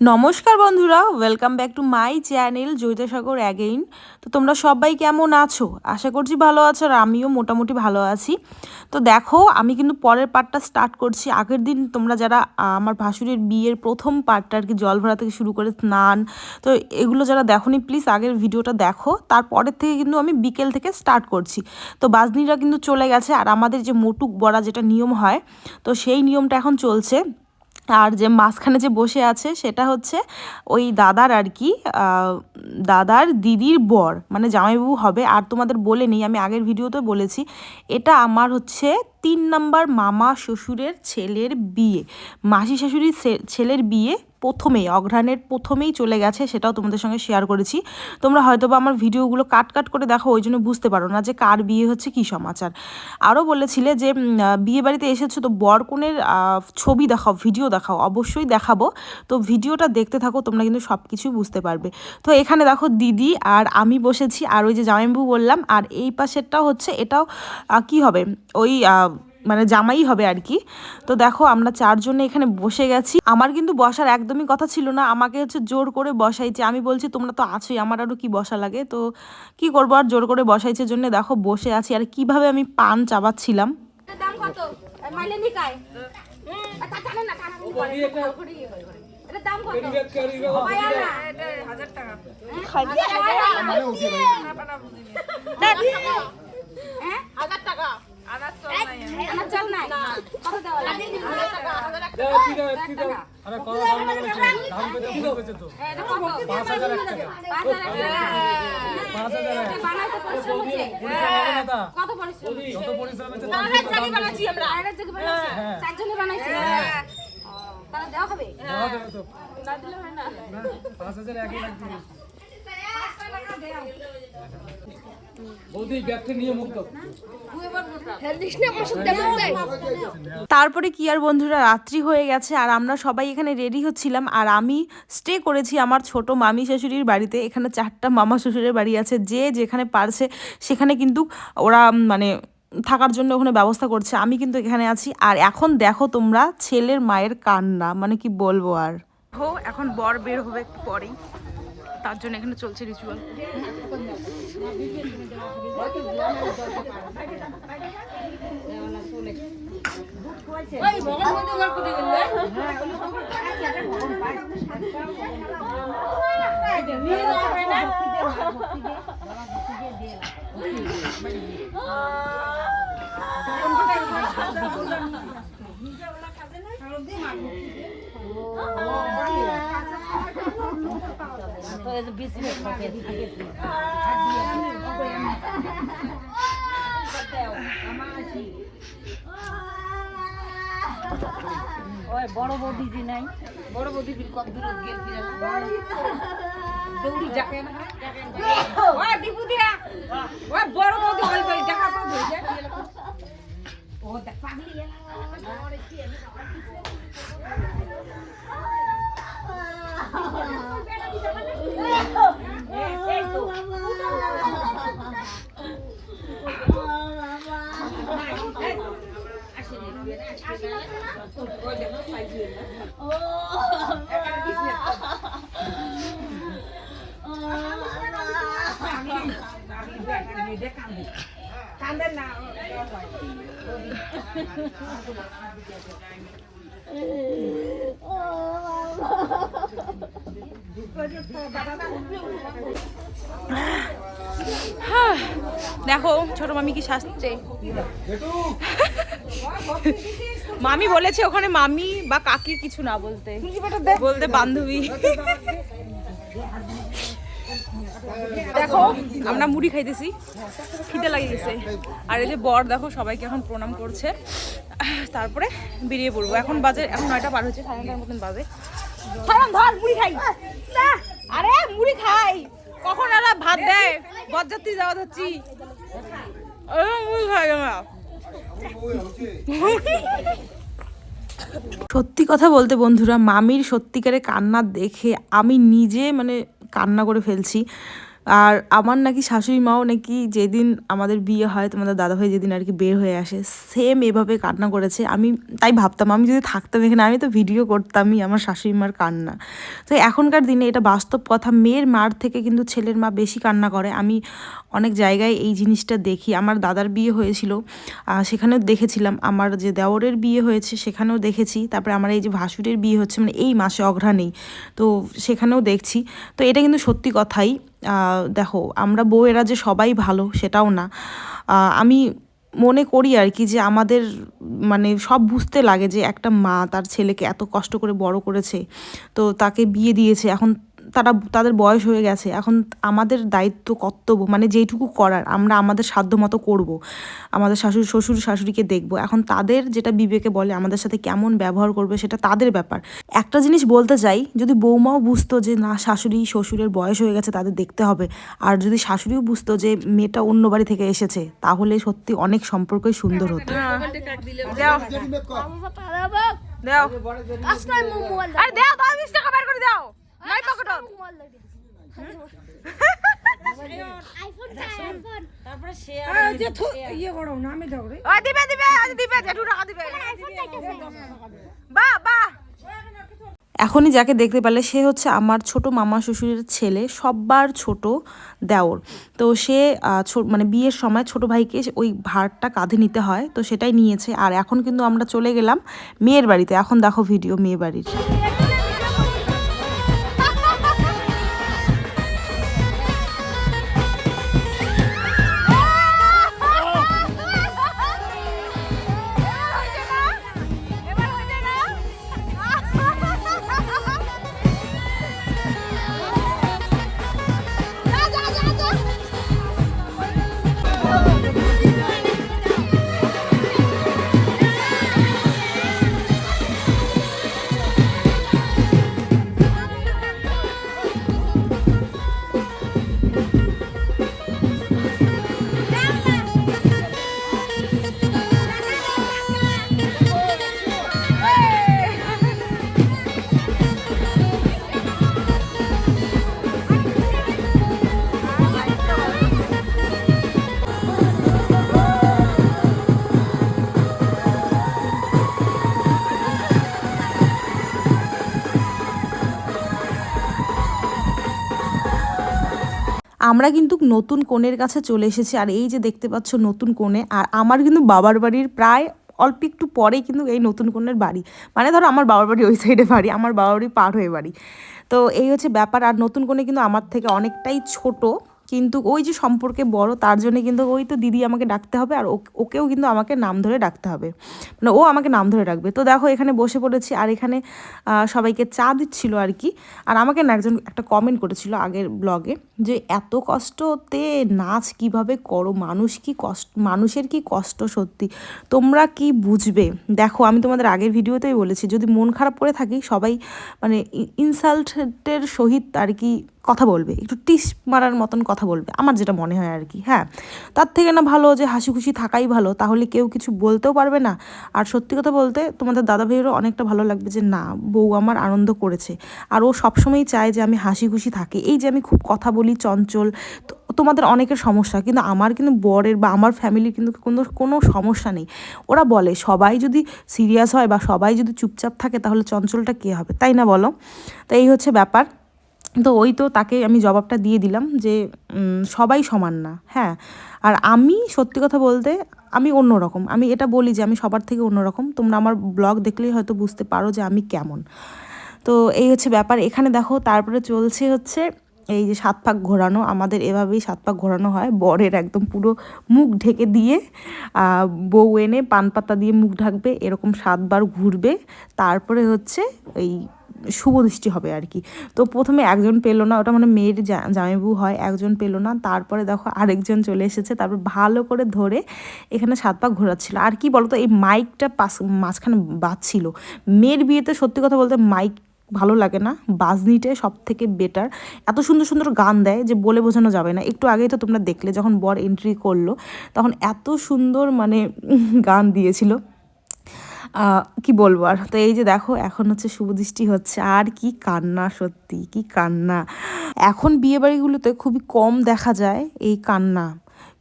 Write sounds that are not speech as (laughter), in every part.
নমস্কার বন্ধুরা welcome back to my channel Jaitasagar again তো তোমরা সবাই কেমন আছো? আশা করছি ভালো আছো আর আমিও মোটামুটি ভালো আছি। তো দেখো, আমি কিন্তু পরের পার্টটা স্টার্ট করছি। আগের দিন তোমরা যারা আমার ভাসুরের বিয়ের প্রথম পার্টটা আর কি জল ভরা থেকে শুরু করে স্নান, তো এগুলো যারা দেখোনি প্লিজ আগের ভিডিওটা দেখো। তারপরের থেকে কিন্তু আমি বিকেল থেকে স্টার্ট করছি। তো বাজনিরা কিন্তু চলে গেছে আর আমাদের যে মোটুক বড়া যেটা নিয়ম হয়, তো সেই নিয়মটা এখন চলছে। আর যে মাঝখানে যে বসে আছে সেটা হচ্ছে ওই দাদার আর কি দাদার দিদির বর মানে জামাইবাবু হবে। আর তোমাদের বলে নেই, আমি আগের ভিডিওতে বলেছি, এটা আমার হচ্ছে তিন নাম্বার মামা শ্বশুরের ছেলের বিয়ে, মাসি শাশুড়ির ছেলের বিয়ে প্রথমেই, অঘ্রাণের প্রথমেই চলে গেছে সেটাও তোমাদের সঙ্গে শেয়ার করেছি। তোমরা হয়তো বা আমার ভিডিওগুলো কাট কাট করে দেখো, ওই জন্য বুঝতে পারো না যে কার বিয়ে হচ্ছে, কী সমাচার। আরও বলেছিলে যে বিয়ে বাড়িতে এসেছ তো বরকনের ছবি দেখাও, ভিডিও দেখাও, অবশ্যই দেখাবো। তো ভিডিওটা দেখতে থাকো, তোমরা কিন্তু সব কিছুই বুঝতে পারবে। তো এখানে দেখো দিদি আর আমি বসেছি, আর ওই যে জামাইবাবু বললাম, আর এই পাশেরটাও হচ্ছে, এটাও কি হবে? ওই মানে জামাই হবে আর কি। তো দেখো আমরা চারজনে এখানে বসে গেছি। আমার কিন্তু বসার একদমই কথা ছিল না। আমাকে হচ্ছে জোর করে বসাইছে। আমি বলছি তোমরা তো আছোই আমার আরও কি বসা লাগে? তো কি করব আর জোর করে বসাইছে জন্য দেখো বসে আছি। আর কীভাবে আমি পান চাবাচ্ছিলাম? দাম কত? মাইলে নিকায় তা টানে না টানা নি পরে এটা দাম কত? পায়া না এটা 1000 টাকা। 1000 টাকা আনার চাল নাই আনার চাল নাই কত দেওয়া লাগে 1000 টাকা 1000 টাকা আরে কত দাম লাগছে দাম পেতে শুরু করেছে তো এটা কত 5000 টাকা 5000 টাকা এটা বানাইতে পরিশ্রম বানাইছি তাহলে দেওয়া হবে না দিলে হয় না পাঁচ হাজার একই লাগবে বৌদি ব্যাগটা নিয়ে মুক্ত তারপরে কি আর বন্ধুরা, রাত্রি হয়ে গেছে আর আমরা সবাই এখানে রেডি হচ্ছিলাম আর আমি স্টে করেছি আমার ছোট মামি শাশুড়ির বাড়িতে। এখানে চারটা মামা শ্বশুরের বাড়ি আছে, যে যেখানে পারছে সেখানে কিন্তু ওরা মানে থাকার জন্য ওখানে ব্যবস্থা করছে। আমি কিন্তু এখানে আছি আর এখন দেখো তোমরা ছেলের মায়ের কান্না মানে কি বলব আর? এখন বর বের হবে একটু পরেই। তার জন্য এখানে চলছে রিচুয়াল ওই বড় বৌদি যে নাই। বড় বৌদি বিল কত দূর গেল দৌড়ি যাকে না। ওই দীপু দিয়া। ওই বড় বৌদি হল করে দেখা তো ধরে ও দেখ পাগলি গেল এই তো কান্দেন না (sighs) দেখো ছোট মামি কি শাসছে মামি বলেছে ওখানে মামি বা কাকির কিছু না বলতে। বলতে বান্ধবী। দেখো, আমরা মুড়ি খাইতেছি। খিদে লাগে গেছে আর এই যে বর, দেখো, সবাইকে এখন প্রণাম করছে। তারপরে বেরিয়ে পড়ব। এখন বাজে, এখন নয়টা পার হচ্ছে সাড়ে মতন বাজে। মুড়ি খাই। আরে, মুড়ি খাই। কখন এরা ভাত দেয়? বরযাত্রী যাওয়া ধরছি। মুড়ি খাই আমরা সত্যি কথা বলতে বন্ধুরা, মামির সত্যিকারে কান্না দেখে আমি নিজে মানে কান্না করে ফেলছি। আর আমার নাকি শাশুড়ি মাও নাকি যেদিন আমাদের বিয়ে হয়, তোমাদের দাদাভাই যেদিন আর কি বের হয়ে আসে সেম এভাবে কান্না করেছে। আমি তাই ভাবতাম, আমি যদি থাকতাম এখানে, আমি তো ভিডিও করতামই আমার শাশুড়ি মার কান্না। তো এখনকার দিনে এটা বাস্তব কথা, মেয়ের মার থেকে কিন্তু ছেলের মা বেশি কান্না করে। আমি অনেক জায়গায় এই জিনিসটা দেখি। আমার দাদার বিয়ে হয়েছিল সেখানেও দেখেছিলাম। আমার যে দেওরের বিয়ে হয়েছে, সেখানেও দেখেছি। তারপরে আমার এই যে ভাসুরের বিয়ে হচ্ছে মানে এই মাসে অঘ্রাণেই তো সেখানেও দেখছি। তো এটা কিন্তু সত্যি কথাই। দেখো, আমরা বউয়েরা যে সবাই ভালো, সেটাও না। আমি মনে করি আর কি যে আমাদের মানে সব বুঝতে লাগে যে একটা মা তার ছেলেকে এত কষ্ট করে বড় করেছে, তো তাকে বিয়ে দিয়েছে। এখন তারা তাদের বয়স হয়ে গেছে। এখন আমাদের দায়িত্ব কর্তব্য মানে যেইটুকু করার আমরা আমাদের সাধ্য মতো করব। আমাদের শাশুড়ি শ্বশুর শাশুড়িকে দেখব। এখন তাদের যেটা বিবেকে বলে আমাদের সাথে কেমন ব্যবহার করবে সেটা তাদের ব্যাপার। একটা জিনিস বলতে চাই যদি বৌমাও বুঝতো যে না শাশুড়ি শ্বশুরের বয়স হয়ে গেছে তাদের দেখতে হবে। আর যদি শাশুড়িও বুঝতো যে মেয়েটা অন্য বাড়ি থেকে এসেছে তাহলে সত্যি অনেক সম্পর্কই সুন্দর হতো। দাও। দাও। আরে দাও। নাই পকেট ইয়ে এখনই যাকে দেখতে পেলে সে হচ্ছে আমার ছোট মামা শ্বশুরের ছেলে সব্বার ছোট দেওর। তো সে মানে বিয়ের সময় ছোট ভাইকে ওই ভারটা কাঁধে নিতে হয় তো সেটাই নিয়েছে। আর এখন কিন্তু আমরা চলে গেলাম মেয়ের বাড়িতে। এখন দেখো ভিডিও মেয়ে বাড়ির। আমরা কিন্তু নতুন কোণের কাছে চলে এসেছি, আর এই যে দেখতে পাচ্ছ নতুন কোণে, আর আমার কিন্তু বাবার বাড়ির প্রায় অল্প একটু পরেই কিন্তু এই নতুন কোণের বাড়ি। মানে ধরো আমার বাবার বাড়ি ওই সাইডে বাড়ি, আমার বাবার বাড়ি পার হয়ে বাড়ি। তো এই হচ্ছে ব্যাপার, আর নতুন কোণে কিন্তু আমার থেকে অনেকটাই ছোট। কিন্তু ওই যে সম্পর্কে বড়, তার জন্য কিন্তু ওই তো দিদি আমাকে ডাকতে হবে আর ওকেও কিন্তু আমাকে নাম ধরে ডাকতে হবে। মানে ও আমাকে নাম ধরে ডাকবে। তো দেখো এখানে বসে পড়েছি আর এখানে সবাইকে চা দিচ্ছিল আর কি। আর আমাকে না একজন একটা কমেন্ট করেছিল আগের ব্লগে যে, এত কষ্টতে নাচ কীভাবে করো? মানুষ কি কষ্ট, মানুষের কি কষ্ট সত্যি? তোমরা কি বুঝবে? দেখো আমি তোমাদের আগের ভিডিওতেই বলেছি, যদি মন খারাপ করে থাকি, সবাই মানে ইনসাল্টের সহিত আর কি কথা বলবে, একটু টিস মারার মতন কথা বলবে, আমার যেটা মনে হয় আর কি হ্যাঁ। তার থেকে না ভালো যে হাসি খুশি থাকাই ভালো, তাহলে কেউ কিছু বলতেও পারবে না। আর সত্যি কথা বলতে তোমাদের দাদা ভাইয়েরও অনেকটা ভালো লাগবে যে, না, বউ আমার আনন্দ করেছে। আর ও সবসময়ই চায় যে, আমি হাসি খুশি থাকি। এই যে আমি খুব কথা বলি, চঞ্চল তোমাদের অনেকের সমস্যা, কিন্তু আমার কিন্তু বরের বা আমার ফ্যামিলির কিন্তু কোনো কোনো সমস্যা নেই। ওরা বলে, সবাই যদি সিরিয়াস হয় বা সবাই যদি চুপচাপ থাকে, তাহলে চঞ্চলটা কে হবে? তাই না বলো? তো এই হচ্ছে ব্যাপার। তো ওই তো তাকে আমি জবাবটা দিয়ে দিলাম যে সবাই সমান না হ্যাঁ। আর আমি সত্যি কথা বলতে, আমি অন্যরকম। আমি এটা বলি যে, আমি সবার থেকে অন্যরকম। তোমরা আমার ব্লগ দেখলেই হয়তো বুঝতে পারো যে, আমি কেমন। তো এই হচ্ছে ব্যাপার। এখানে দেখো, তারপরে চলছে হচ্ছে এই যে সাত পাক ঘোরানো। আমাদের এভাবেই সাত পাক ঘোরানো হয়। বরের একদম পুরো মুখ ঢেকে দিয়ে বউ এনে পান পাতা দিয়ে মুখ ঢাকবে, এরকম সাতবার ঘুরবে। তারপরে হচ্ছে এই শুভ দৃষ্টি হবে আর কি। তো প্রথমে একজন পেল না, ওটা মানে মেয়ের জামাইবু হয়, একজন পেল না। তারপরে দেখো আরেকজন চলে এসেছে, তারপর ভালো করে ধরে এখানে সাত পাক ঘোরাচ্ছিল। আর কি বলতো, এই মাইকটা পাশ মাঝখানে বাজছিল। মেয়ের বিয়েতে সত্যি কথা বলতে মাইক ভালো লাগে না, বাজনিটাই সব থেকে বেটার এত সুন্দর সুন্দর গান দেয় যে বলে বোঝানো যাবে না। একটু আগেই তো তোমরা দেখলে, যখন বর এন্ট্রি করল, তখন এত সুন্দর মানে গান দিয়েছিল। কি বলব আর? তো এই যে দেখো, এখন হচ্ছে শুভদৃষ্টি হচ্ছে। আর কি কান্না সত্যি, কি কান্না। এখন বিয়েবাড়িগুলোতে খুবই কম দেখা যায় এই কান্না।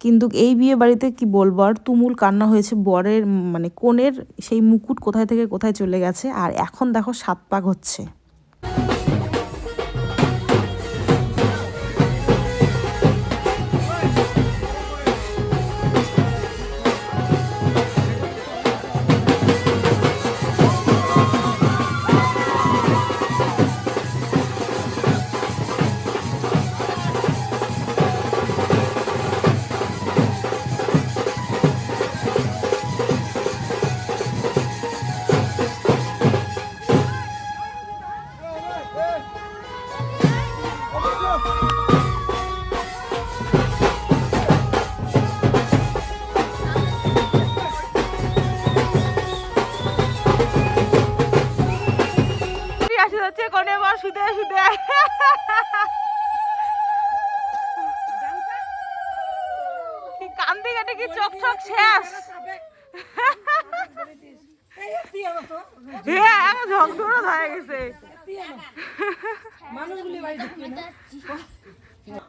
কিন্তু এই বিয়ে বাড়িতে কি বলব আর, তুমুল কান্না হয়েছে বরের মানে কোণের সেই মুকুট কোথায় থেকে কোথায় চলে গেছে। আর এখন দেখো সাত পাক হচ্ছে।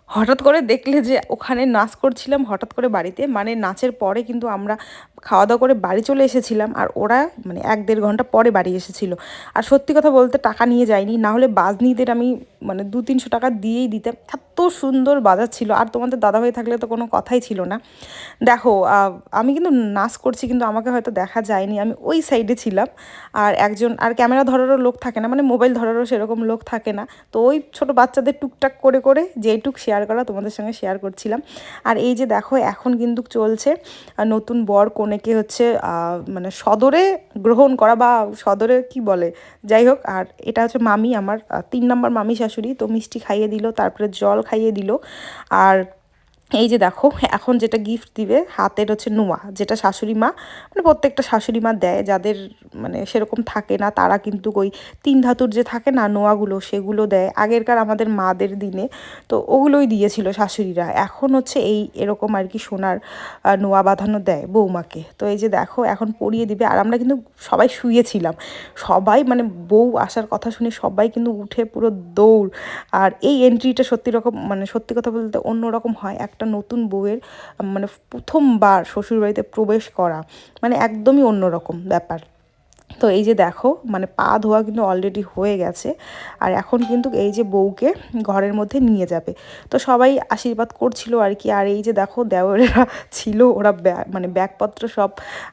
হঠাৎ করে দেখলে যে ওখানে নাচ করছিলাম, হঠাৎ করে বাড়িতে মানে নাচের পরে কিন্তু আমরা খাওয়া দাওয়া করে বাড়ি চলে এসেছিলাম আর ওরা মানে এক দেড় ঘণ্টা পরে বাড়ি এসেছিল। আর সত্যি কথা বলতে টাকা নিয়ে যায়নি না হলে বাজনিদের আমি মানে দু তিনশো টাকা দিয়েই দিতাম। এত সুন্দর বাজার ছিল আর তোমাদের দাদা দাদাভাই থাকলে তো কোনো কথাই ছিল না। দেখো আমি কিন্তু নাচ করছি কিন্তু আমাকে হয়তো দেখা যায়নি। আমি ওই সাইডে ছিলাম আর একজন, আর ক্যামেরা ধরারও লোক থাকে না মানে মোবাইল ধরারও সেরকম লোক থাকে না। তো ওই ছোট বাচ্চাদের টুকটাক করে করে যেইটুক শেয়ার করা তোমাদের সঙ্গে শেয়ার করছিলাম। আর এই যে দেখো, এখন কিন্তু চলছে নতুন বর কনেকে হচ্ছে মানে সদরে গ্রহণ করা বা সদরে কি বলে, যাই হোক, আর এটা হচ্ছে মামি আমার তিন নম্বর মামি শাশুড়ি, তো মিষ্টি খাইয়ে দিল, তারপরে জল খাইয়ে দিল, আর এই যে দেখো, এখন যেটা গিফট দিবে, হাতের হচ্ছে নোয়া, যেটা শাশুড়ি মা মানে প্রত্যেকটা শাশুড়ি মা দেয়, যাদের মানে সেরকম থাকে না, তারা কিন্তু ওই তিন ধাতুর যে থাকে না নোয়াগুলো, সেগুলো দেয়। আগেরকার আমাদের মাদের দিনে তো ওগুলোই দিয়েছিল শাশুড়িরা। এখন হচ্ছে এই এরকম আর কি সোনার নোয়া বাঁধানো দেয় বৌমাকে। তো এই যে দেখো, এখন পরিয়ে দিবে। আর আমরা কিন্তু সবাই শুয়েছিলাম। সবাই মানে বউ আসার কথা শুনে সবাই কিন্তু উঠে পুরো দৌড়। আর এই এন্ট্রিটা সত্যি রকম মানে সত্যি কথা বলতে অন্য রকম হয় একটা নতুন বউয়ের মানে প্রথমবার শ্বশুরবাড়িতে প্রবেশ করা মানে একদমই অন্যরকম ব্যাপার। তো এই যে দেখো মানে পা ধোয়া কিন্তু অলরেডি হয়ে গেছে, আর এখন কিন্তু এই যে বউকে ঘরের মধ্যে নিয়ে যাবে। তো সবাই আশীর্বাদ করছিল আর কি, আর এই যে দেখো দেওরেরা ছিল, ওরা মানে ব্যাগপত্র সব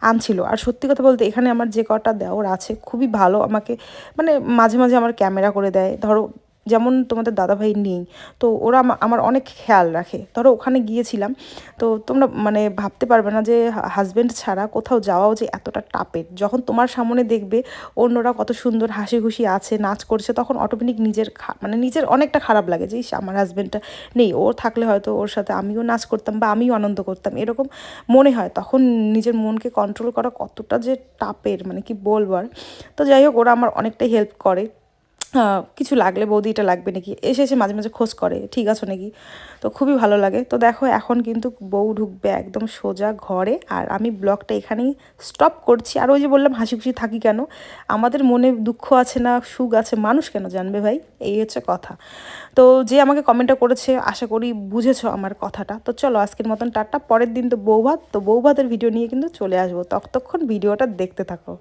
আনছিল। আর সত্যি কথা বলতে এখানে আমার যে কটা দেওর আছে, খুবই ভালো আমাকে মানে মাঝে মাঝে আমার ক্যামেরা করে দেয়। ধরো যেমন তোমাদের দাদাভাই নেই, তো ওরা আমা- আমার অনেক খেয়াল রাখে। ধরো ওখানে গিয়েছিলাম, তো তোমরা মানে ভাবতে পারবে না যে হাজব্যান্ড ছাড়া কোথাও যাওয়াও যে এতটা টাপের। যখন তোমার সামনে দেখবে অন্যরা কত সুন্দর হাসি খুশি আছে, নাচ করছে, তখন অটোমেটিক নিজের মানে নিজের অনেকটা খারাপ লাগে যে আমার হাজব্যান্ডটা নেই। ও থাকলে হয়তো ওর সাথে আমিও নাচ করতাম বা আমিও আনন্দ করতাম। এরকম মনে হয়। তখন নিজের মনকে কন্ট্রোল করা কতটা যে টাপের মানে কি বলবার তো যাই হোক, ওরা আমার অনেকটাই হেল্প করে। কিছু লাগলে বৌদি এটা লাগবে নাকি? এসে এসে মাঝে মাঝে খোঁজ করে, ঠিক আছে নাকি? তো খুবই ভালো লাগে। তো দেখো, এখন কিন্তু বউ ঢুকবে একদম সোজা ঘরে, আর আমি ব্লগটা এখানেই স্টপ করছি। আর ওই যে বললাম, হাসি খুশি থাকি কেন? আমাদের মনে দুঃখ আছে না, সুখ আছে, মানুষ কেন জানবে ভাই? এই হচ্ছে কথা। তো যে আমাকে কমেন্টটা করেছে, আশা করি বুঝেছ আমার কথাটা। তো চলো, আজকের মতন টাটা। পরের দিন তো বৌভাত, তো বৌভাতের ভিডিও নিয়ে কিন্তু চলে আসব। ততক্ষণ ভিডিওটা দেখতে থাকো।